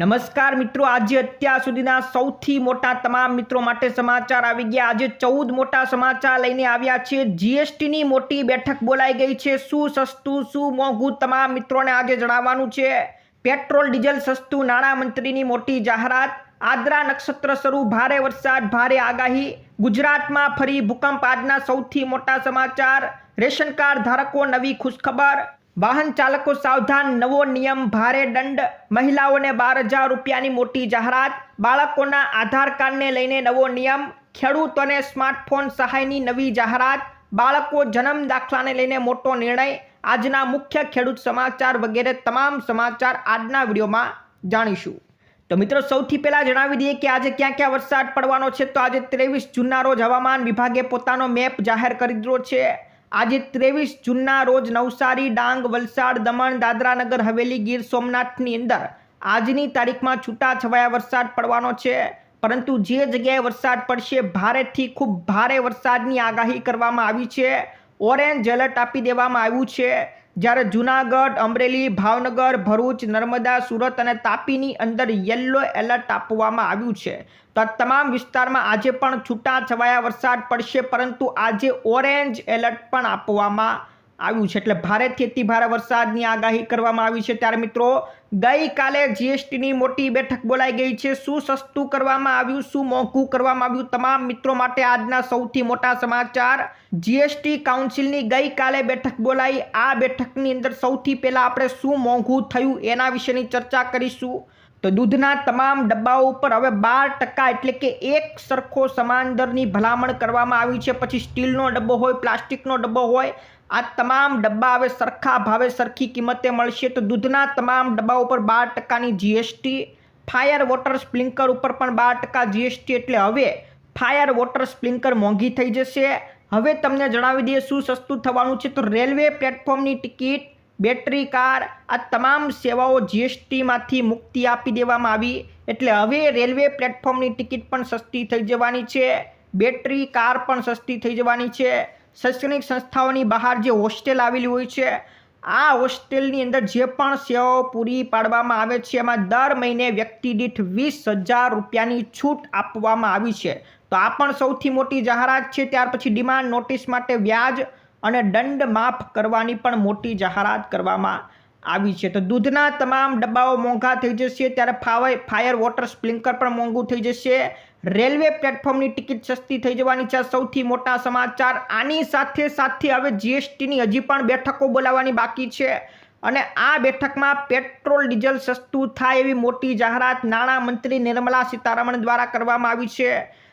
નમસ્કાર મિત્રો, આજે અત્યાર સુધીના સૌથી મોટા તમામ મિત્રો માટે સમાચાર આવી ગયા. આજે ચૌદ મોટા સમાચાર લઈને આવ્યા છે. જીએસટીની મોટી બેઠક બોલાઈ ગઈ છે. શું સસ્તું, શું મોંઘું તમામ મિત્રોને આજે જણાવવાનું છે. પેટ્રોલ, ડીઝલ સસ્તું, નાણામંત્રીની મોટી જાહેરાત. આદ્રા નક્ષત્ર શરૂ, ભારે વરસાદ, ભારે આગાહી. ગુજરાતમાં ફરી ભૂકંપ આજના સૌથી મોટા સમાચાર. રેશન કાર્ડ ધારકો નવી ખુશખબર. વાહન ચાલકો સાવધાન, નવો નિયમ, ભારે દંડ, મહિલાઓને બાર હજાર રૂપિયાની મોટી જાહેરાત, બાળકોના આધાર કાર્ડને લઈને નવો નિયમ ખેડૂતોને સ્માર્ટફોન સહાયની નવી જાહેરાત, બાળકો જન્મ દાખલાને લઈને મોટો નિર્ણય, આજના મુખ્ય ખેડૂત સમાચાર વગેરે તમામ સમાચાર આજના વિડીયોમાં જાણીશું. તો મિત્રો, સૌથી પહેલાં જણાવી દઈએ કે આજે ક્યાં ક્યાં વરસાદ પડવાનો છે. તો આજે ત્રેવીસ જૂનના રોજ હવામાન વિભાગે પોતાનો મેપ જાહેર કરી દીધો છે. આજે ત્રેવીસ જૂનના રોજ નવસારી, ડાંગ, વલસાડ, દમણ, દાદરાનગર, હવેલી, ગીર સોમનાથની અંદર આજની તારીખમાં છૂટા છવાયા વરસાદ પડવાનો છે. પરંતુ જે જગ્યાએ વરસાદ પડશે, ભારેથી ખૂબ ભારે વરસાદની આગાહી કરવામાં આવી છે. ઓરેન્જ એલર્ટ આપી દેવામાં આવ્યું છે. જ્યારે જૂનાગઢ, અમરેલી, ભાવનગર, ભરૂચ, નર્મદા, સુરત અને તાપીની અંદર યલો એલર્ટ આપવામાં આવ્યું છે. તો આ તમામ વિસ્તારમાં આજે પણ છૂટા છવાયા વરસાદ પડશે, પરંતુ આજે ઓરેન્જ એલર્ટ પણ આપવામાં આવ્યું છે. એટલે ભારેથી અતિ વરસાદની આગાહી કરવામાં આવી છે. ત્યારે મિત્રો ગઈકાલે જીએસટીની મોટી બેઠક બોલાઈ ગઈ છે. શું સસ્તું કરવામાં આવ્યું? શું મોંઘું કરવામાં આવ્યું? તમામ મિત્રો માટે આજના સૌથી મોટા સમાચાર. જીએસટી કાઉન્સિલની ગઈકાલે બેઠક બોલાઈ. આ બેઠકની અંદર સૌથી પહેલાં આપણે શું મોંઘું થયું એના વિશેની ચર્ચા કરીશું. તો દૂધના તમામ ડબ્બાઓ ઉપર હવે બાર ટકા એટલે કે એક સરખો સમાન દરની ભલામણ કરવામાં આવી છે. પછી સ્ટીલનો ડબ્બો હોય, પ્લાસ્ટિકનો ડબ્બો હોય, આ તમામ ડબ્બા હવે સરખા ભાવે સરખી કિંમતે મળશે. તો દૂધના તમામ ડબ્બા ઉપર બાર ટકાની જીએસટી ફાયર વોટર સ્પ્લિંકર ઉપર પણ બાર ટકા જીએસટી એટલે હવે ફાયર વોટર સ્પ્લિંકર મોંઘી થઈ જશે. હવે તમને જણાવી દઈએ શું સસ્તું થવાનું છે. તો રેલવે પ્લેટફોર્મની ટિકિટ બેટરી, કાર, આ તમામ સેવાઓ જીએસટીમાંથી મુક્તિ આપી દેવામાં આવી. એટલે હવે રેલવે પ્લેટફોર્મની ટિકિટ પણ સસ્તી થઈ જવાની છે. બેટરી, કાર પણ સસ્તી થઈ જવાની છે. શૈક્ષણિક સંસ્થાઓની બહાર જે હોસ્ટેલ આવેલી હોય છે, આ હોસ્ટેલની અંદર જે પણ સેવાઓ પૂરી પાડવામાં આવે છે, એમાં દર મહિને વ્યક્તિ દીઠ વીસ હજાર રૂપિયાની છૂટ આપવામાં આવી છે. તો આ પણ સૌથી મોટી જાહેરાત છે. ત્યાર પછી ડિમાન્ડ નોટિસ માટે વ્યાજ અને દંડ માફ કરવાની પણ મોટી જાહેરાત કરવામાં આવી છે. તો દૂધના તમામ ડબ્બાઓ મોંઘા થઈ જશે, ત્યારે ફાવે ફાયર વોટર સ્પ્લિંકર પણ મોંઘું થઈ જશે. રેલવે પ્લેટફોર્મની ટિકિટ સસ્તી થઈ જવાની છે. સૌથી મોટા સમાચાર આની સાથે સાથે હવે જીએસટીની હજી પણ બેઠકો બોલાવવાની બાકી છે. અને આ બેઠકમાં પેટ્રોલ, ડીઝલ સસ્તું થાય એવી મોટી જાહેરાત નાણામંત્રી નિર્મલા સીતારમણ દ્વારા કરવામાં આવી છે.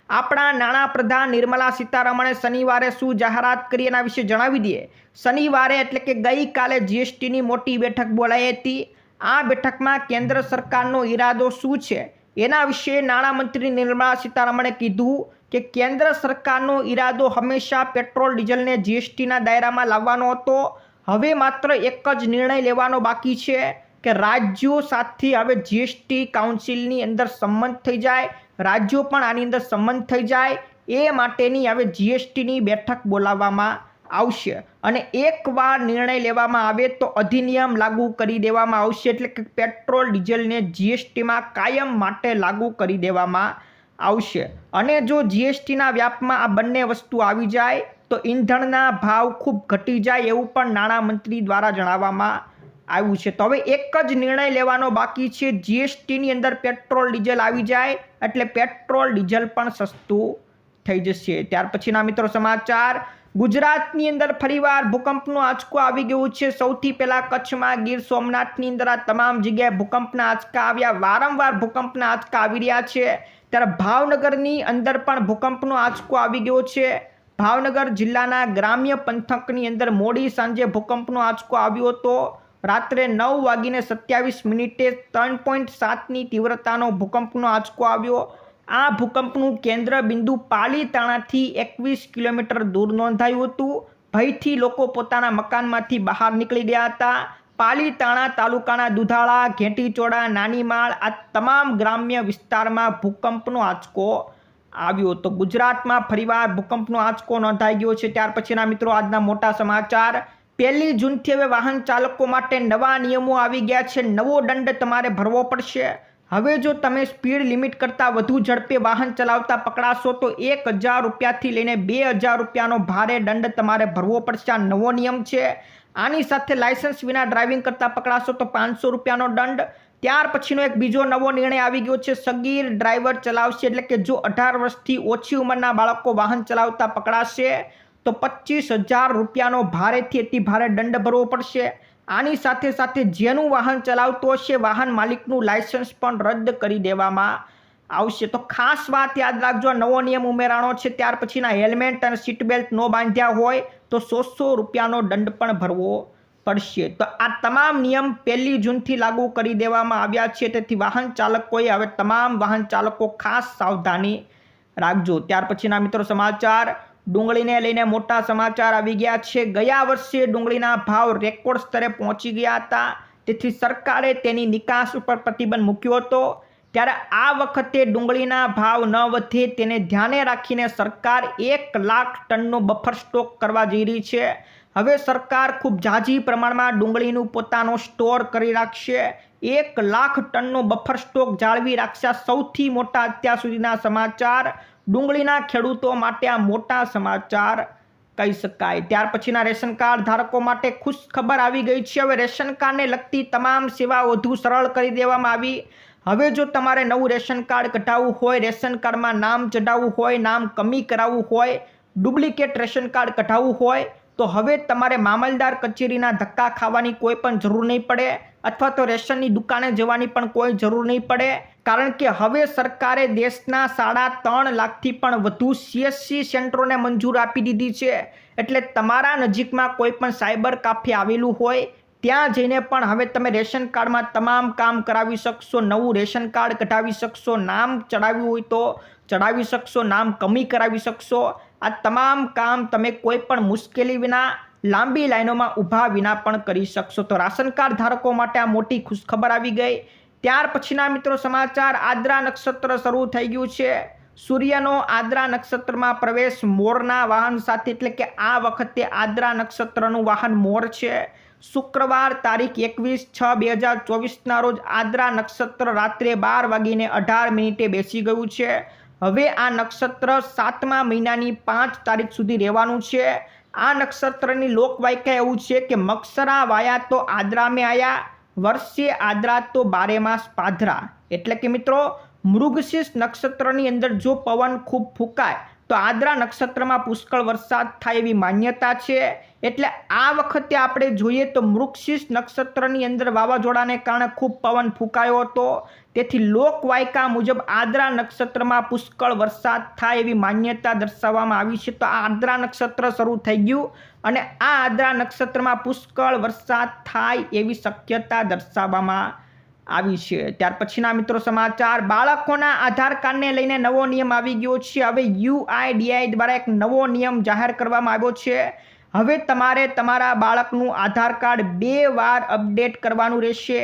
આપણા નાણાપ્રધાન નિર્મલા સીતારમણે શનિવારે શું જાહેરાત કરી એના વિશે જણાવી દઈએ. શનિવારે એટલે કે ગઈકાલે જીએસટીની મોટી બેઠક બોલાઈ હતી. આ બેઠકમાં કેન્દ્ર સરકારનો ઈરાદો શું છે? એના વિશે નાણામંત્રી નિર્મલા સીતારમણે કીધું કે કેન્દ્ર સરકારનો ઈરાદો હંમેશા પેટ્રોલ, ડીઝલને જીએસટીના દાયરામાં લાવવાનો હતો. હવે માત્ર એક જ નિર્ણય લેવાનો બાકી છે કે રાજ્યો સાથે હવે જીએસટી કાઉન્સિલની અંદર સંમત થઈ જાય રાજ્યો પણ આની અંદર સંમત થઈ જાય એ માટેની હવે જીએસટીની બેઠક બોલાવવામાં આવશે. અને એકવાર નિર્ણય લેવામાં આવે તો અધિનિયમ લાગુ કરી દેવામાં આવશે, એટલે કે પેટ્રોલ ડીઝલને જીએસટીમાં કાયમ માટે લાગુ કરી દેવામાં આવશે. અને જો જીએસટીના વ્યાપમાં આ બંને વસ્તુ આવી જાય, તો ઈંધણના ભાવ ખૂબ ઘટી જાય એવું પણ નાણામંત્રી દ્વારા જણાવવામાં આવ્યું છે. તો હવે એક જ નિર્ણય લેવાનો બાકી છે. જીએસટીની અંદર પેટ્રોલ, ડીઝલ આવી જાય એટલે પેટ્રોલ, ડીઝલ પણ સસ્તું થઈ જશે. ત્યાર પછીના મિત્રો સમાચાર. ગુજરાતની અંદર ફરીવાર ભૂકંપનું આંચકો આવી ગયું છે. સૌથી પહેલાં કચ્છમાં ગીર સોમનાથની અંદર આ તમામ જગ્યાએ ભૂકંપના આંચકા આવ્યા. વારંવાર ભૂકંપના આંચકા આવી રહ્યા છે. ત્યારે ભાવનગરની અંદર પણ ભૂકંપનો આંચકો આવી ગયો છે. ભાવનગર જિલ્લાના ગ્રામ્ય પંથકની અંદર મોડી સાંજે ભૂકંપનો આંચકો આવ્યો હતો. રાત્રે નવ વાગીને સત્યાવીસ મિનિટે ત્રણ પોઈન્ટ સાતની તીવ્રતાનો ભૂકંપનો આંચકો આવ્યો. આ ભૂકંપનું કેન્દ્ર બિંદુ પાલીતાણાથી એકવીસ કિલોમીટર દૂર નોંધાયું હતું. ભયથી લોકો પોતાના મકાનમાંથી બહાર નીકળી ગયા હતા. પાલીતાણા તાલુકાના દુધાળા, ઘેંટીચોડા, નાનીમાળ આ તમામ ગ્રામ્ય વિસ્તારમાં ભૂકંપનો આંચકો આવ્યો તો ગુજરાતમાં ફરીવાર ભૂકંપનો આંચકો નોંધાઈ ગયો છે. ત્યાર પછીના મિત્રો, આજના મોટા સમાચાર. પહેલી જૂનથી હવે વાહન ચાલકો માટે નવા નિયમો આવી ગયા છે. નવો દંડ તમારે ભરવો પડશે. હવે જો તમે સ્પીડ લિમિટ કરતાં વધુ ઝડપે વાહન ચલાવતા પકડાશો, તો એક હજાર રૂપિયાથી લઈને બે હજાર રૂપિયાનો ભારે દંડ તમારે ભરવો પડશે. આ નવો નિયમ છે. આની સાથે લાયસન્સ વિના ડ્રાઇવિંગ કરતાં પકડાશો, તો પાંચસો રૂપિયાનો દંડ. ત્યાર પછીનો એક બીજો નવો નિર્ણય આવી ગયો છે. સગીર ડ્રાઈવર ચલાવશે, એટલે કે જો અઢાર વર્ષથી ઓછી ઉંમરના બાળકો વાહન ચલાવતા પકડાશે તો પચીસ હજાર રૂપિયાનો ભારેથી અતિ ભારે દંડ ભરવો પડશે. આની સાથે સાથે જેનું વાહન ચલાવતો હશે, વાહન માલિકનું લાયસન્સ પણ રદ કરી દેવામાં આવશે. તો ખાસ વાત યાદ રાખજો, નવો નિયમ ઉમેરાણો છે, ત્યાર પછીના હેલ્મેટ અને સીટ બેલ્ટ ન બાંધ્યા હોય તો સો સો રૂપિયાનો દંડ પણ ભરવો પડશે. તો આ તમામ નિયમ પહેલી જૂનથી લાગુ કરી દેવામાં આવ્યા છે, તેથી વાહન ચાલકોએ હવે તમામ વાહન ચાલકો ખાસ સાવધાની રાખજો. ત્યાર પછીના મિત્રો સમાચાર. ડુંગળીને લઈને મોટા સમાચાર આવી ગયા છે. ગયા વર્ષે ડુંગળીના ભાવ રેકોર્ડ સ્તરે પહોંચી ગયા હતા. તેથી સરકારે તેની નિકાસ ઉપર પ્રતિબંધ મૂક્યો હતો. ત્યારે આ વખતે ડુંગળીના ભાવ ન વધે તેને ધ્યાને રાખીને સરકાર એક લાખ ટનનો બફર સ્ટોક કરવા જઈ રહી છે. હવે સરકાર ખૂબ ઝાઝી પ્રમાણમાં ડુંગળીનું પોતાનો સ્ટોર કરી રાખશે. એક લાખ ટનનો બફર સ્ટોક જાળવી રાખશે. સૌથી મોટા અત્યાર સુધીના સમાચાર. ડુંગળીના ખેડૂતો માટે આ મોટા સમાચાર કહી શકાય. ત્યાર પછીના રેશન કાર્ડ ધારકો માટે ખુશ ખબર આવી ગઈ છે. હવે રેશન કાર્ડને લગતી તમામ સેવા વધુ સરળ કરી દેવામાં આવી. હવે જો તમારે નવું રેશન કાર્ડ કઢાવવું હોય, રેશન કાર્ડમાં નામ ચઢાવવું હોય, નામ કમી કરાવવું હોય, ડુપ્લિકેટ રેશન કાર્ડ કઢાવવું હોય, તો હવે તમારે મામલદાર કચેરીના ધક્કા ખાવાની કોઈ પણ જરૂર નહીં પડે. અથવા તો રેશનની દુકાને જવાની પણ કોઈ જરૂર નહીં પડે. કારણ કે હવે સરકારે દેશના સાડા ત્રણ લાખથી પણ વધુ સીએસસી સેન્ટરોને મંજૂર આપી દીધી છે. એટલે તમારા નજીકમાં કોઈ પણ સાયબર કાફે આવેલું હોય, ત્યાં જઈને પણ હવે તમે રેશન કાર્ડમાં તમામ કામ કરાવી શકશો, નવું રેશન કાર્ડ કઢાવી શકશો, નામ ચડાવ્યું હોય તો ચડાવી શકશો, નામ કમી કરાવી શકશો. આ તમામ કામ તમે કોઈ પણ મુશ્કેલી વિના લાંબી લાઈનોમાં ઊભા વિના પણ કરી શકશો. તો રાશન કાર્ડ ધારકો માટે આ મોટી ખુશખબર આવી ગઈ. ત્યાર પછીના મિત્રો સમાચાર, આદ્રા નક્ષત્ર શરૂ થઈ ગયું છે. સૂર્યનો આદ્રા નક્ષત્રમાં પ્રવેશ મોરના વાહન સાથે, એટલે કે આ વખતે આદ્રા નક્ષત્રનું વાહન મોર છે. શુક્રવાર તારીખ એકવીસ છ બે હજાર ચોવીસના રોજ આદ્રા નક્ષત્ર રાત્રે બાર વાગીને અઢાર મિનિટે બેસી ગયું છે. હવે આ નક્ષત્ર સાતમા મહિનાની પાંચ તારીખ સુધી રહેવાનું છે. આ નક્ષત્રની લોકવાયકા એવું છે કે મક્ષરા વાયા તો આદ્રા મેં આયા, વર્ષે આદ્રા તો બારે માસ પાધરા. એટલે કે મિત્રો મૃગશીર્ષ નક્ષત્રની અંદર જો પવન ખૂબ ફૂંકાય તો આદ્રા નક્ષત્રમાં પુષ્કળ વરસાદ થાય એવી માન્યતા છે. એટલે આ વખતે આપણે જોઈએ તો મૃક્ષિષ નક્ષત્રની અંદર વાવાઝોડાને કારણે ખૂબ પવન ફૂંકાયો હતો. તેથી લોકવાયકા મુજબ આદ્રા નક્ષત્રમાં પુષ્કળ વરસાદ થાય એવી માન્યતા દર્શાવવામાં આવી છે. તો આ આદ્રા નક્ષત્ર શરૂ થઈ ગયું અને આ આદ્રા નક્ષત્રમાં પુષ્કળ વરસાદ થાય એવી શક્યતા દર્શાવવામાં આવી છે. ત્યાર પછીના મિત્રો સમાચાર, બાળકોના આધાર કાર્ડને લઈને નવો નિયમ આવી ગયો છે. હવે યુઆઈડીઆઈ દ્વારા એક નવો નિયમ જાહેર કરવામાં આવ્યો છે. હવે તમારે તમારા બાળકનું આધાર કાર્ડ બે વાર અપડેટ કરવાનું રહેશે.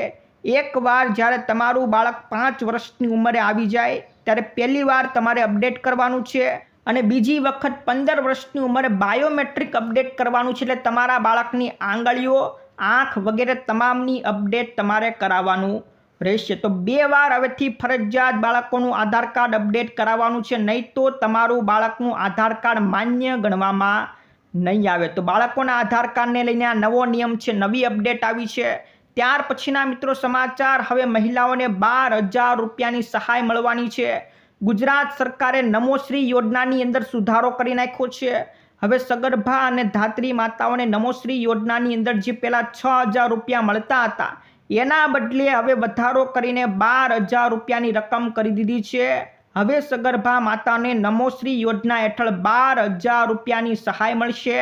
એકવાર જ્યારે તમારું બાળક પાંચ વર્ષની ઉંમરે આવી જાય, ત્યારે પહેલી વાર તમારે અપડેટ કરવાનું છે અને બીજી વખત પંદર વર્ષની ઉંમરે બાયોમેટ્રિક અપડેટ કરવાનું છે એટલે તમારા બાળકની આંગળીઓ, આંખ વગેરે તમામની અપડેટ તમારે કરાવવાનું રહેશે તો બે વાર હવેથી ફરજિયાત બાળકોનું આધાર કાર્ડ અપડેટ કરાવવાનું છે, નહીં તો તમારું બાળકનું આધાર કાર્ડ માન્ય ગણવામાં નહીં આવે. તો બાળકોના આધાર કાર્ડને લઈને આ નવો નિયમ છે, નવી અપડેટ આવી છે. ત્યાર પછીના મિત્રો સમાચાર, હવે મહિલાઓને બાર હજાર રૂપિયાની સહાય મળવાની છે. ગુજરાત સરકારે નમોશ્રી યોજનાની અંદર સુધારો કરી નાખ્યો છે. હવે સગર્ભા અને ધાત્રી માતાઓને નમોશ્રી યોજનાની અંદર જે પહેલાં છ હજાર રૂપિયા મળતા હતા એના બદલે હવે વધારો કરીને બાર હજાર રૂપિયાની રકમ કરી દીધી છે. હવે સગર્ભા માતાને નમોશ્રી યોજના હેઠળ બાર હજાર રૂપિયાની સહાય મળશે.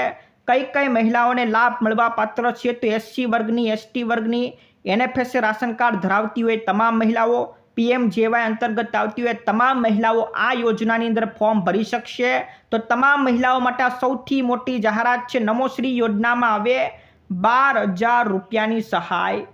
કઈ કઈ મહિલાઓને લાભ મળવા પાત્ર છે તો એસસી વર્ગની, એસટી વર્ગની, એનએફએસએ રાશન કાર્ડ ધરાવતી હોય તમામ મહિલાઓ, પીએમ જેવાય અંતર્ગત આવતી હોય તમામ મહિલાઓ આ યોજનાની અંદર ફોર્મ ભરી શકશે. તો તમામ મહિલાઓ માટે સૌથી મોટી જાહેરાત છે નમોશ્રી યોજનામાં હવે બાર હજાર રૂપિયાની સહાય.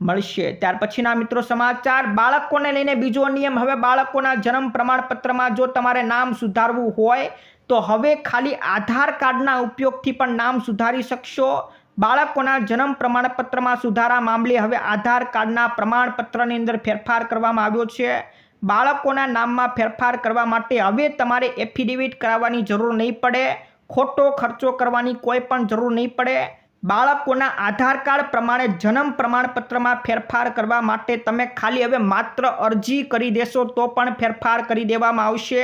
મળશે. ત્યાર પછીના મિત્રો સમાચાર, બાળકોને લઈને બીજો નિયમ, હવે બાળકોના જન્મ પ્રમાણપત્રમાં જો તમારે નામ સુધારવું હોય, તો હવે ખાલી આધાર કાર્ડના ઉપયોગથી પણ નામ સુધારી શકશો. બાળકોના જન્મ પ્રમાણપત્રમાં સુધારા મામલે હવે આધાર કાર્ડના પ્રમાણપત્રની અંદર ફેરફાર કરવામાં આવ્યો છે. બાળકોના નામમાં ફેરફાર કરવા માટે હવે તમારે એફિડેવિટ કરાવવાની જરૂર નહીં પડે. ખોટો ખર્ચો કરવાની કોઈ પણ જરૂર નહીં પડે. બાળકોના આધાર કાર્ડ પ્રમાણે જન્મ પ્રમાણપત્રમાં ફેરફાર કરવા માટે તમે ખાલી હવે માત્ર અરજી કરી દેશો તો પણ ફેરફાર કરી દેવામાં આવશે.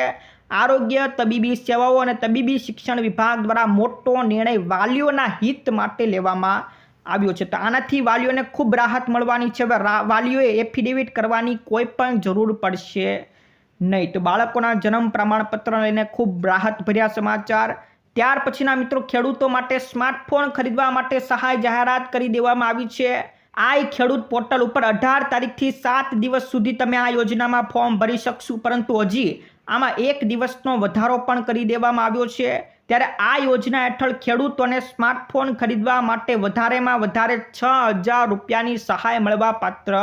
આરોગ્ય, તબીબી સેવાઓ અને તબીબી શિક્ષણ વિભાગ દ્વારા મોટો નિર્ણય વાલીઓના હિત માટે લેવામાં આવ્યો છે. તો આનાથી વાલીઓને ખૂબ રાહત મળવાની છે. હવે વાલીઓએ એફિડેવિટ કરવાની કોઈ પણ જરૂર પડશે નહીં. તો બાળકોના જન્મ પ્રમાણપત્ર લઈને ખૂબ રાહત ભર્યા સમાચાર. ત્યાર પછીના મિત્રો ખેડૂતો માટે સ્માર્ટફોન ખરીદવા માટે સહાય જાહેરાત કરી દેવામાં આવી છે. આઈ ખેડૂત પોર્ટલ ઉપર અઢાર તારીખથી સાત દિવસ સુધી તમે આ યોજનામાં ફોર્મ ભરી શકશો, પરંતુ હજી આમાં એક દિવસનો વધારો પણ કરી દેવામાં આવ્યો છે. ત્યારે આ યોજના હેઠળ ખેડૂતોને સ્માર્ટફોન ખરીદવા માટે વધારેમાં વધારે છ હજાર રૂપિયાની સહાય મળવા પાત્ર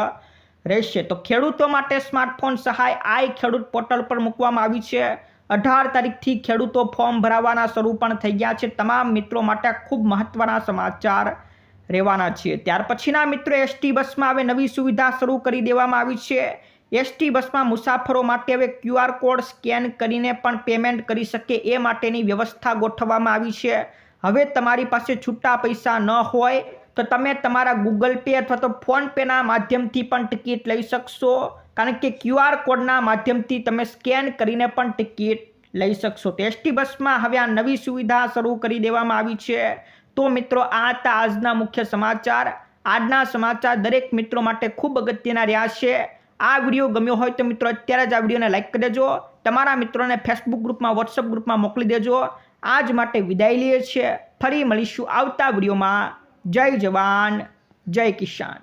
રહેશે. તો ખેડૂતો માટે સ્માર્ટફોન સહાય આઈ ખેડૂત પોર્ટલ પર મૂકવામાં આવી છે. અઢાર તારીખથી ખેડૂતો ફોર્મ ભરાવાના શરૂ પણ થઈ ગયા છે. તમામ મિત્રો માટે ખૂબ મહત્વના સમાચાર રહેવાના છે. ત્યાર પછીના મિત્રો એસટી બસમાં હવે નવી સુવિધા શરૂ કરી દેવામાં આવી છે. એસટી બસમાં મુસાફરો માટે હવે ક્યુઆર કોડ સ્કેન કરીને પણ પેમેન્ટ કરી શકે એ માટેની વ્યવસ્થા ગોઠવવામાં આવી છે. હવે તમારી પાસે છૂટા પૈસા ન હોય તો તમે તમારા ગૂગલ પે અથવા તો ફોનપેના માધ્યમથી પણ ટિકિટ લઈ શકશો. કારણ કે ક્યુઆર કોડના માધ્યમથી તમે સ્કેન કરીને પણ ટિકિટ લઈ શકશો. તો એસટી બસમાં હવે આ નવી સુવિધા શરૂ કરી દેવામાં આવી છે. તો મિત્રો, આ હતા આજના મુખ્ય સમાચાર. આજના સમાચાર દરેક મિત્રો માટે ખૂબ અગત્યના રહ્યા છે. આ વીડિયો ગમ્યો હોય તો મિત્રો, અત્યારે જ આ વિડીયોને લાઇક કરી દેજો. તમારા મિત્રોને ફેસબુક ગ્રુપમાં વોટ્સઅપ ગ્રુપમાં મોકલી દેજો. આજ માટે વિદાય લઈએ છીએ. ફરી મળીશું આવતા વિડીયોમાં. જય જવાન, જય કિસાન.